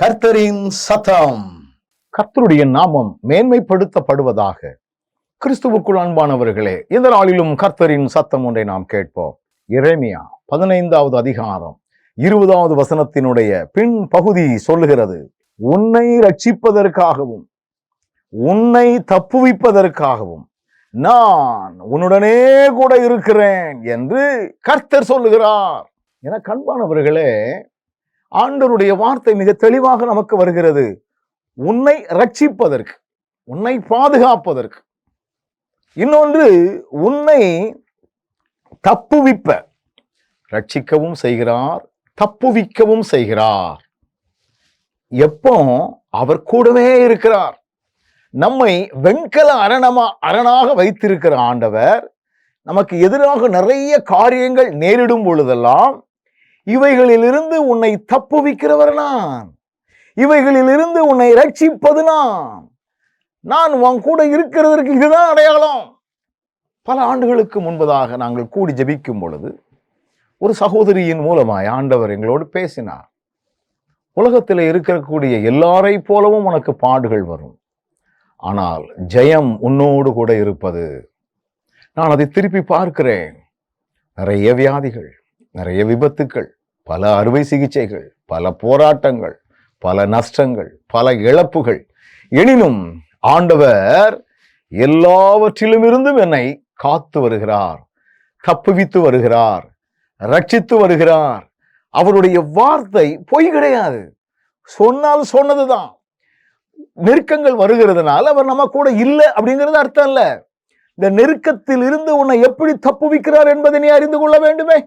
கர்த்தரின் சத்தம். கர்த்தருடைய நாமம் மேன்மைப்படுத்தப்படுவதாக கிறிஸ்துவுக்குள் அன்பானவர்களே இந்த நாளிலும் கர்த்தரின் சத்தம் ஒன்றை நாம் கேட்போம். இறைமையா பதினைந்தாவது அதிகாரம் இருபதாவது வசனத்தினுடைய பின் பகுதி சொல்லுகிறது உன்னை ரட்சிப்பதற்காகவும் உன்னை தப்புவிப்பதற்காகவும் நான் உன்னுடனே கூட இருக்கிறேன் என்று கர்த்தர் சொல்லுகிறார். என கண்பானவர்களே ஆண்டருடைய வார்த்தை மிக தெளிவாக நமக்கு வருகிறது. உன்னை ரட்சிப்பதற்கு உன்னை பாதுகாப்பதற்கு. இன்னொன்று உன்னை தப்புவிப்ப ரட்சிக்கவும் செய்கிறார் தப்புவிக்கவும் செய்கிறார். எப்போ? அவர் கூடவே இருக்கிறார். நம்மை வெண்கல அரணமா அரணாக வைத்திருக்கிற ஆண்டவர் நமக்கு எதிராக நிறைய காரியங்கள் நேரிடும் பொழுதெல்லாம் இவைகளிலிருந்து உன்னை தப்புவிக்கிறவர் நான் இவைகளிலிருந்து உன்னை ரட்சிப்பது நான் நான் உன் கூட இருக்கிறதற்கு இதுதான் அடையாளம். பல ஆண்டுகளுக்கு முன்பதாக நாங்கள் கூடி ஜபிக்கும் பொழுது ஒரு சகோதரியின் மூலமாய் ஆண்டவர் எங்களோடு பேசினார். உலகத்தில் இருக்கக்கூடிய எல்லாரை போலவும் உனக்கு பாடுகள் வரும். ஆனால் ஜெயம் உன்னோடு கூட இருப்பது. நான் அதை திருப்பி பார்க்கிறேன். நிறைய வியாதிகள். நிறைய விபத்துக்கள் பல அறுவை சிகிச்சைகள் பல போராட்டங்கள் பல நஷ்டங்கள் பல இழப்புகள். எனினும் ஆண்டவர் எல்லாவற்றிலும் இருந்தும் என்னை காத்து வருகிறார் தப்புவித்து வருகிறார் ரட்சித்து வருகிறார். அவருடைய வார்த்தை பொய் கிடையாது. சொன்னால் சொன்னதுதான். நெருக்கங்கள் வருகிறதுனால அவர் நம்ம கூட இல்லை அப்படிங்கிறது அர்த்தம் இல்லை. இந்த நெருக்கத்தில் இருந்து உன்னை எப்படி தப்புவிக்கிறார் என்பதை நீ அறிந்து கொள்ள வேண்டுமே.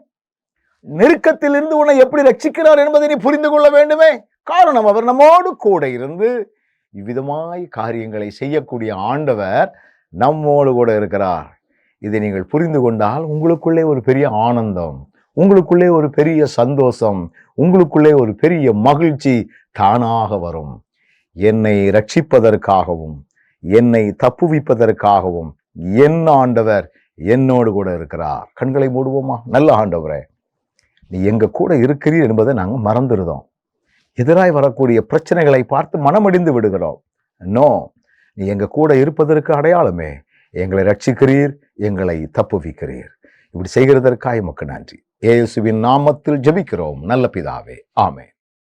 நெருக்கத்திலிருந்து உன்னை எப்படி ரட்சிக்கிறார் என்பதை நீ புரிந்து கொள்ள வேண்டுமே. காரணம் அவர் நம்மோடு கூட இருந்து இவ்விதமாய் காரியங்களை செய்யக்கூடிய ஆண்டவர் நம்மோடு கூட இருக்கிறார். இதை நீங்கள் புரிந்து கொண்டால் உங்களுக்குள்ளே ஒரு பெரிய ஆனந்தம் உங்களுக்குள்ளே ஒரு பெரிய சந்தோஷம் உங்களுக்குள்ளே ஒரு பெரிய மகிழ்ச்சி தானாக வரும். என்னை ரட்சிப்பதற்காகவும் என்னை தப்புவிப்பதற்காகவும் என் ஆண்டவர் என்னோடு கூட இருக்கிறார். கண்களை மூடுவோமா? நல்ல ஆண்டவரே. நீ எங்கள் கூட இருக்கிறீர் என்பதை நாங்கள் மறந்துடுதோம் எதிராய் வரக்கூடிய பிரச்சனைகளை பார்த்து மனமடிந்து விடுகிறோம். நோ நீ எங்கள் கூட இருப்பதற்கு அடையாளமே எங்களை ரட்சிக்கிறீர் எங்களை தப்புவிக்கிறீர். இப்படி செய்கிறதற்காக எமக்கு நன்றி. ஏசுவின் நாமத்தில் ஜெபிக்கிறோம். நல்ல பிதாவே. ஆமே